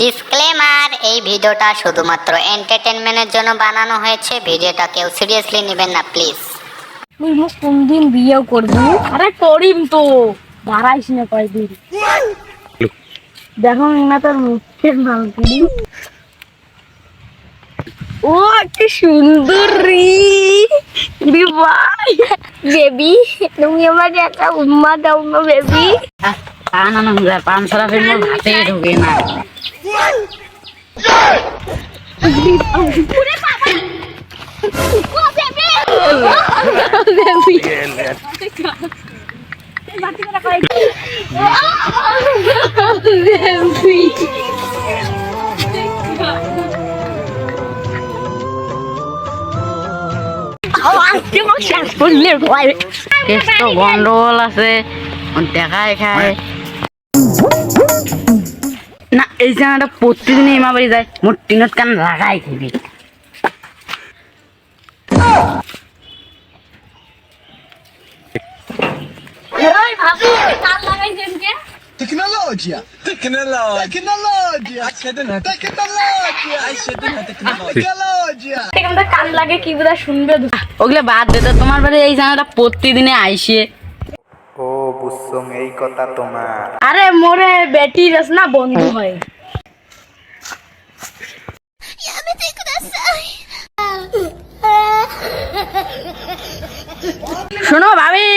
Disclaimer এই ভিডিওটা শুধুমাত্র এন্টারটেনমেন্টের জন্য বানানো হয়েছে। ভিডিওটা কেউ সিরিয়াসলি নেবেন না প্লিজ তুই মুখ কোনদিন বিয়েও করবি? আরে করিম তো। দাঁড়াইস না কয়দিন দেখো না তোর মুখের মালগুলি। ও কি সুন্দর রে। ভাই বেবি তুমি আমার একটা উম্মা দাও না বেবি। পান আনা যায় পান ছাড়া ফির ভাতে ঢুকে না। কেস তো গন্ডগোল আছে দেখায় খায় এই জায়গাটা প্রতিদিন ইমা বাড়ি যায় মোট টিনত কান লাগাই খেবি Tecnologia! Tecnologia! Tecnologia! Tecnologia! Tecnologia! কান লাগে কি বোধহয় শুনবে ওগুলো বাদ দে তোমার বাড়ি এই জায়গাটা প্রতিদিনে আইসে ও বুঝছং এই কথা তোমার। আরে মোরে বেটি রস না বন্ধু হয়। শোনো ভাবি।